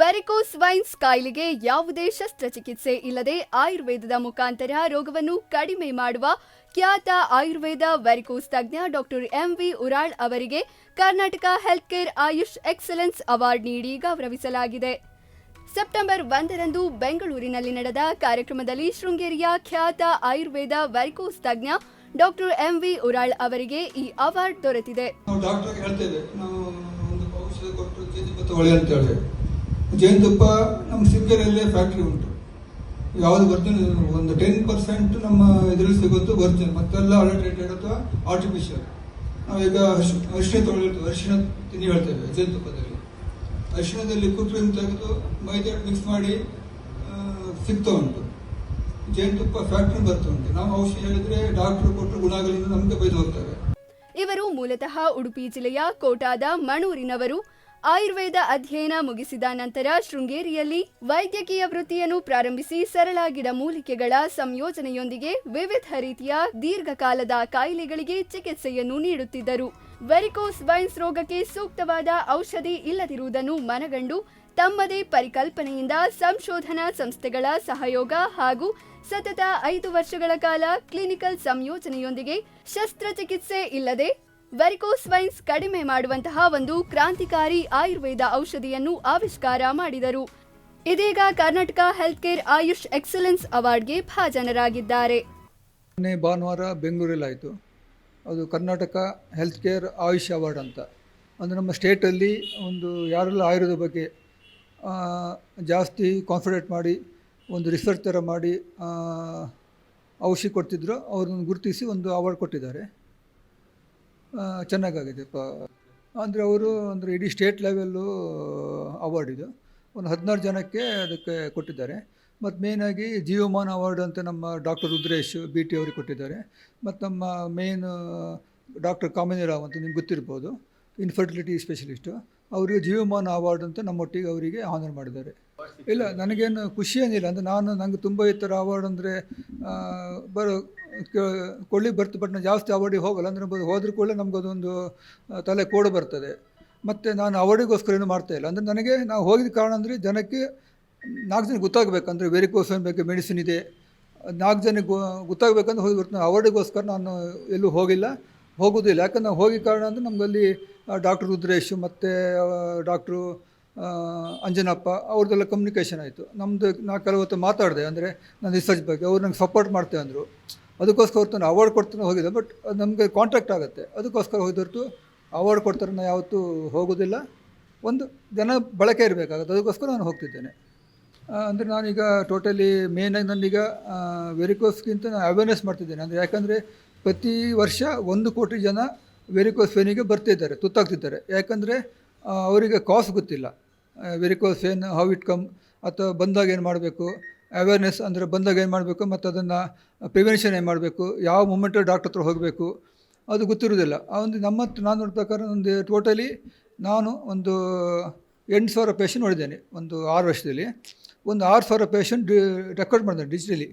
Varicose wines ಕಾಯಿಲೆಗೆ ಯಾವುದೇ ಶಸ್ತ್ರಚಿಕಿತ್ಸೆ ಇಲ್ಲದೆ ಆಯುರ್ವೇದದ ಮುಖಾಂತರ ರೋಗವನ್ನು ಕಡಿಮೆ ಮಾಡುವ ಖ್ಯಾತ ಆಯುರ್ವೇದ ವೆರಿಕೋಸ್ ತಜ್ಞ ಡಾಕ್ಟರ್ ಎಂ ವಿ ಉರಾಳ್ ಅವರಿಗೆ Karnataka health care AYUSH excellence award ನೀಡಿ ಗೌರವಿಸಲಾಗಿದೆ. ಸೆಪ್ಟೆಂಬರ್ ಒಂದರಂದು ಬೆಂಗಳೂರಿನಲ್ಲಿ ನಡೆದ ಕಾರ್ಯಕ್ರಮದಲ್ಲಿ ಶೃಂಗೇರಿಯ ಖ್ಯಾತ ಆಯುರ್ವೇದ ವೆರಿಕೋಸ್ ತಜ್ಞ ಡಾಕ್ಟರ್ ಎಂ ವಿ ಉರಾಳ್ ಅವರಿಗೆ ಈ ಅವಾರ್ಡ್ ದೊರೆತಿದೆ. ಜೇನುತುಪ್ಪ ನಮ್ಮ ಸಿಂಗರಲ್ಲೇ ಫ್ಯಾಕ್ಟ್ರಿ ಉಂಟು. ಯಾವುದು ವರ್ಜಿನ್ ಒಂದು ಟೆನ್ ಪರ್ಸೆಂಟ್ ನಮ್ಮ ಇದರಲ್ಲಿ ಸಿಗೋದು ವರ್ಜಿನ್ ಮತ್ತೆಲ್ಲ ಅಡಲ್ಟ್ರೇಟೆಡ್ ಅಥವಾ ಆರ್ಟಿಫಿಷಿಯಲ್ ನಾವೀಗ ಅರಿಶಿನ ತಗೊಳ್ಳಿರ್ತೀವಿ ಅರಿಶಿನ ತಿನ್ನಿ ಹೇಳ್ತೇವೆ ಜೇನುತುಪ್ಪದಲ್ಲಿ ಅರಿಶಿಣದಲ್ಲಿ ಕುಕ್ರೀಮ್ ತೆಗೆದು ಮೈದಾ ಮಿಕ್ಸ್ ಮಾಡಿ ಸಿಗ್ತಾ ಉಂಟು. ಜೇನುತುಪ್ಪ ಫ್ಯಾಕ್ಟ್ರಿ ಬರ್ತಾ ಉಂಟು. ನಾವು ಔಷಧಿ ಹೇಳಿದ್ರೆ ಡಾಕ್ಟರ್ ಕೊಟ್ಟರು ಗುಣ ಆಗಲಿಲ್ಲ ನಮಗೆ ಬೈದು ಹೋಗ್ತಾರೆ. ಇವರು ಮೂಲತಃ ಉಡುಪಿ ಜಿಲ್ಲೆಯ ಕೋಟಾದ ಮಣೂರಿನವರು. ಆಯುರ್ವೇದ ಅಧ್ಯಯನ ಮುಗಿಸಿದ ನಂತರ ಶೃಂಗೇರಿಯಲ್ಲಿ ವೈದ್ಯಕೀಯ ವೃತ್ತಿಯನ್ನು ಪ್ರಾರಂಭಿಸಿ ಸರಳ ಗಿಡಮೂಲಿಕೆಗಳ ಸಂಯೋಜನೆಯೊಂದಿಗೆ ವಿವಿಧ ರೀತಿಯ ದೀರ್ಘಕಾಲದ ಕಾಯಿಲೆಗಳಿಗೆ ಚಿಕಿತ್ಸೆಯನ್ನು ನೀಡುತ್ತಿದ್ದರು. ವೆರಿಕೋಸ್ ವೈನ್ಸ್ ರೋಗಕ್ಕೆ ಸೂಕ್ತವಾದ ಔಷಧಿ ಇಲ್ಲದಿರುವುದನ್ನು ಮನಗಂಡು ತಮ್ಮದೇ ಪರಿಕಲ್ಪನೆಯಿಂದ ಸಂಶೋಧನಾ ಸಂಸ್ಥೆಗಳ ಸಹಯೋಗ ಹಾಗೂ ಸತತ ಐದು ವರ್ಷಗಳ ಕಾಲ ಕ್ಲಿನಿಕಲ್ ಸಂಯೋಜನೆಯೊಂದಿಗೆ ಶಸ್ತ್ರಚಿಕಿತ್ಸೆ ಇಲ್ಲದೆ ವೆರಿಕೋಸ್ ವೈನ್ಸ್ ಕಡಿಮೆ ಮಾಡುವಂತಹ ಒಂದು ಕ್ರಾಂತಿಕಾರಿ ಆಯುರ್ವೇದ ಔಷಧಿಯನ್ನು ಆವಿಷ್ಕಾರ ಮಾಡಿದರು. ಇದೀಗ Karnataka health care AYUSH excellence ಅವಾರ್ಡ್ಗೆ ಭಾಜನರಾಗಿದ್ದಾರೆ. ಮೊನ್ನೆ ಭಾನುವಾರ ಬೆಂಗಳೂರಲ್ಲಿ ಆಯಿತು ಅದು Karnataka health care AYUSH award ಅಂತ. ಅಂದರೆ ನಮ್ಮ ಸ್ಟೇಟಲ್ಲಿ ಒಂದು ಯಾರೆಲ್ಲ ಆಯುರ್ವೇದ ಬಗ್ಗೆ ಜಾಸ್ತಿ ಕಾನ್ಸಂಟ್ರೇಟ್ ಮಾಡಿ, ಒಂದು ರಿಸರ್ಚ್ ಥರ ಮಾಡಿ ಔಷಧಿ ಕೊಡ್ತಿದ್ರು ಅವ್ರನ್ನ ಗುರುತಿಸಿ ಒಂದು ಅವಾರ್ಡ್ ಕೊಟ್ಟಿದ್ದಾರೆ. ಚೆನ್ನಾಗಾಗಿದೆ. ಪ, ಅಂದರೆ ಅವರು ಅಂದರೆ ಇಡೀ ಸ್ಟೇಟ್ ಲೆವೆಲ್ಲು ಅವಾರ್ಡ್ ಇದು. ಒಂದು ಹದಿನಾರು ಜನಕ್ಕೆ ಅದಕ್ಕೆ ಕೊಟ್ಟಿದ್ದಾರೆ. ಮತ್ತು ಮೇಯ್ನಾಗಿ ಜೀವಮಾನ ಅವಾರ್ಡ್ ಅಂತ ನಮ್ಮ ಡಾಕ್ಟರ್ ರುದ್ರೇಶ್ ಬಿ ಟಿ ಅವ್ರಿಗೆ ಕೊಟ್ಟಿದ್ದಾರೆ. ಮತ್ತು ನಮ್ಮ ಮೇನ್ ಡಾಕ್ಟರ್ ಕಾಮಿನಿ ರಾವ್ ಅಂತ ನಿಮ್ಗೆ ಗೊತ್ತಿರ್ಬೋದು. ಇನ್ಫರ್ಟಿಲಿಟಿ ಸ್ಪೆಷಲಿಸ್ಟು ಅವರಿಗೆ ಜೀವಮಾನ ಅವಾರ್ಡ್ ಅಂತ ನಮ್ಮೊಟ್ಟಿಗೆ ಅವರಿಗೆ ಆನರ್ ಮಾಡಿದ್ದಾರೆ. ಇಲ್ಲ, ನನಗೇನು ಖುಷಿ ಏನಿಲ್ಲ. ಅಂದರೆ ನಾನು ನನಗೆ ತುಂಬ ಈ ಥರ ಅವಾರ್ಡ್ ಅಂದರೆ ಬರೋ ಕೊಳ್ಳಿ ಬರ್ತು, ಬಟ್ ನಾನು ಜಾಸ್ತಿ ಅವಾರ್ಡಿಗೆ ಹೋಗಲ್ಲ. ಅಂದರೆ ಹೋದ್ರ ಕೂಡಲೇ ನಮ್ಗೆ ಅದೊಂದು ತಲೆ ಕೋಡು ಬರ್ತದೆ. ಮತ್ತು ನಾನು ಅವಾರ್ಡಿಗೋಸ್ಕರ ಏನು ಮಾಡ್ತಾ ಇಲ್ಲ. ಅಂದರೆ ನನಗೆ, ನಾವು ಹೋಗಿದ ಕಾರಣ ಅಂದರೆ ಜನಕ್ಕೆ ನಾಲ್ಕು ಜನಕ್ಕೆ ಗೊತ್ತಾಗಬೇಕಂದ್ರೆ ವೆರಿ ವೆರಿಕೋಸನ್ ಬೇಕು, ಮೆಡಿಸಿನ್ ಇದೆ. ನಾಲ್ಕು ಜನಕ್ಕೆ ಗೊತ್ತಾಗಬೇಕಂದ್ರೆ ಹೋಗಿ ಬರ್ತೀನಿ. ಅವಾರ್ಡಿಗೋಸ್ಕರ ನಾನು ಎಲ್ಲೂ ಹೋಗಿಲ್ಲ. ಹೋಗೋದಿಲ್ಲ. ಯಾಕಂದ್ರೆ ನಾವು ಹೋಗಿ ಕಾರಣ ಅಂದರೆ ನಮ್ಮಲ್ಲಿ ಡಾಕ್ಟರ್ ರುದ್ರೇಶ್ ಮತ್ತು ಡಾಕ್ಟ್ರು ಅಂಜನಪ್ಪ ಅವ್ರದ್ದೆಲ್ಲ ಕಮ್ಯುನಿಕೇಷನ್ ಆಯಿತು. ನಮ್ಮದು ನಾ ಕೆಲವತ್ತು ಮಾತಾಡಿದೆ. ಅಂದರೆ ನನ್ನ ರಿಸರ್ಚ್ ಬಗ್ಗೆ, ಅವ್ರು ನಂಗೆ ಸಪೋರ್ಟ್ ಮಾಡ್ತೇವೆ ಅಂದರು. ಅದಕ್ಕೋಸ್ಕರ ಹೊರತು ಅವಾರ್ಡ್ ಕೊಡ್ತಾನೆ ಹೋಗಿದ್ದೆ. ಬಟ್ ನಮಗೆ ಕಾಂಟ್ರಾಕ್ಟ್ ಆಗುತ್ತೆ. ಅದಕ್ಕೋಸ್ಕರ ಹೊರತು ಅವಾರ್ಡ್ ಕೊಡ್ತಾರೆ ನಾನು ಯಾವತ್ತೂ ಹೋಗೋದಿಲ್ಲ. ಒಂದು ಜನ ಬಳಕೆ ಇರಬೇಕಾಗುತ್ತೆ. ಅದಕ್ಕೋಸ್ಕರ ನಾನು ಹೋಗ್ತಿದ್ದೇನೆ. ಅಂದರೆ ನಾನೀಗ ಟೋಟಲಿ ಮೇನಾಗಿ ನಾನೀಗ ವೆರಿಕೋಸ್ಗಿಂತ ನಾನು ಅವೇರ್ನೆಸ್ ಮಾಡ್ತಿದ್ದೇನೆ. ಅಂದರೆ ಯಾಕಂದರೆ ಪ್ರತಿ ವರ್ಷ ಒಂದು ಕೋಟಿ ಜನ ವೆರಿಕೋಸ್ ಫೇನಿಗೆ ಬರ್ತಿದ್ದಾರೆ, ತುತ್ತಾಗ್ತಿದ್ದಾರೆ. ಯಾಕಂದರೆ ಅವರಿಗೆ ಕಾಸ್ ಗೊತ್ತಿಲ್ಲ. Varicose vein how it come ಅಥವಾ ಬಂದಾಗ ಏನು ಮಾಡಬೇಕು? ಅವೇರ್ನೆಸ್ ಅಂದರೆ ಬಂದಾಗ ಏನು ಮಾಡಬೇಕು ಮತ್ತು ಅದನ್ನು ಪ್ರಿವೆನ್ಷನ್ ಏನು ಮಾಡಬೇಕು? ಯಾವ ಮೂಮೆಂಟಲ್ಲಿ ಡಾಕ್ಟರ್ ಹತ್ರ ಹೋಗಬೇಕು? ಅದು ಗೊತ್ತಿರೋದಿಲ್ಲ ಆ ಒಂದು ನಮ್ಮ ನಾನು ನೋಡಿದ ಪ್ರಕಾರ ಒಂದು ಟೋಟಲಿ ನಾನು ಒಂದು ಎಂಟು ಸಾವಿರ ಪೇಷಂಟ್ ನೋಡಿದ್ದೇನೆ, ಒಂದು ಆರು ವರ್ಷದಲ್ಲಿ. ಒಂದು ಆರು ಸಾವಿರ ಪೇಷಂಟ್ ರೆಕಾರ್ಡ್ ಮಾಡಿದೆ ಡಿಜಿಟಲಿ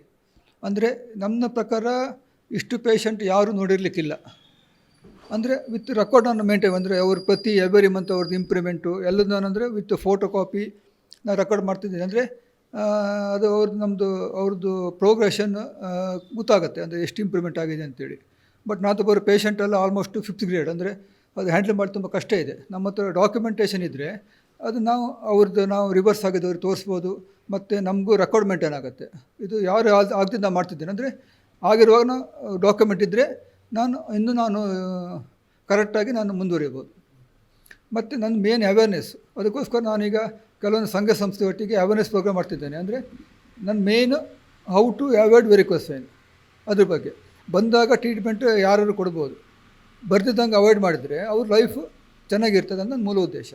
ಅಂದರೆ ನನ್ನ ಪ್ರಕಾರ ಇಷ್ಟು ಪೇಷಂಟ್ ಯಾರೂ ನೋಡಿರಲಿಕ್ಕಿಲ್ಲ. ಅಂದರೆ ವಿತ್ ರೆಕಾರ್ಡನ್ನು ಮೇಂಟೈನ್ ಅಂದರೆ ಅವ್ರ ಪ್ರತಿ ಎವರಿ ಮಂತ್ ಅವ್ರದ್ದು ಇಂಪ್ರೂವ್ಮೆಂಟು ಎಲ್ಲದನ್ನು ಅಂದರೆ ವಿತ್ ಫೋಟೋ ಕಾಪಿ ನಾನು ರೆಕಾರ್ಡ್ ಮಾಡ್ತಿದ್ದೀನಿ. ಅಂದರೆ ಅದು ಅವ್ರ ನಮ್ಮದು ಅವ್ರದ್ದು ಪ್ರೋಗ್ರೆಷನ್ ಗೊತ್ತಾಗುತ್ತೆ. ಅಂದರೆ ಎಷ್ಟು ಇಂಪ್ರೂವ್ಮೆಂಟ್ ಆಗಿದೆ ಅಂತೇಳಿ. ಬಟ್ ನಾನು ಬರೋ ಪೇಷಂಟ್ ಎಲ್ಲ ಆಲ್ಮೋಸ್ಟ್ ಫಿಫ್ತ್ ಗ್ರೇಡ್ ಅಂದರೆ ಅದು ಹ್ಯಾಂಡಲ್ ಮಾಡಿ ತುಂಬ ಕಷ್ಟ ಇದೆ. ನಮ್ಮ ಹತ್ರ ಡಾಕ್ಯುಮೆಂಟೇಷನ್ ಇದ್ದರೆ ಅದು ನಾವು ಅವ್ರದ್ದು ನಾವು ರಿವರ್ಸ್ ಆಗಿದ್ದವ್ರಿಗೆ ತೋರಿಸ್ಬೋದು. ಮತ್ತು ನಮಗೂ ರೆಕಾರ್ಡ್ ಮೇಂಟೈನ್ ಆಗುತ್ತೆ. ಇದು ಯಾರು ಆಗ ಆಗ್ತಿದ್ದು ನಾನು ಮಾಡ್ತಿದ್ದೇನೆ. ಅಂದರೆ ಆಗಿರುವಾಗ ನಾವು ಡಾಕ್ಯುಮೆಂಟ್ ಇದ್ದರೆ ನಾನು, ಇನ್ನೂ ನಾನು ಕರೆಕ್ಟಾಗಿ ನಾನು ಮುಂದುವರಿಬೋದು. ಮತ್ತು ನನ್ನ ಮೇನ್ ಅವೇರ್ನೆಸ್ ಅದಕ್ಕೋಸ್ಕರ ನಾನೀಗ ಕೆಲವೊಂದು ಸಂಘ ಸಂಸ್ಥೆ ಒಟ್ಟಿಗೆ ಅವೇರ್ನೆಸ್ ಪ್ರೋಗ್ರಾಮ್ ಮಾಡ್ತಿದ್ದೇನೆ. ಅಂದರೆ ನನ್ನ ಮೇನ್ ಹೌ ಟು ಅವಾಯ್ಡ್ ಏನು ಅದ್ರ ಬಗ್ಗೆ. ಬಂದಾಗ ಟ್ರೀಟ್ಮೆಂಟ್ ಯಾರು ಕೊಡ್ಬೋದು. ಬರ್ತಿದ್ದಂಗೆ ಅವಾಯ್ಡ್ ಮಾಡಿದರೆ ಅವ್ರ ಲೈಫ್ ಚೆನ್ನಾಗಿರ್ತದೆ ಅಂತ ನನ್ನ ಮೂಲ ಉದ್ದೇಶ.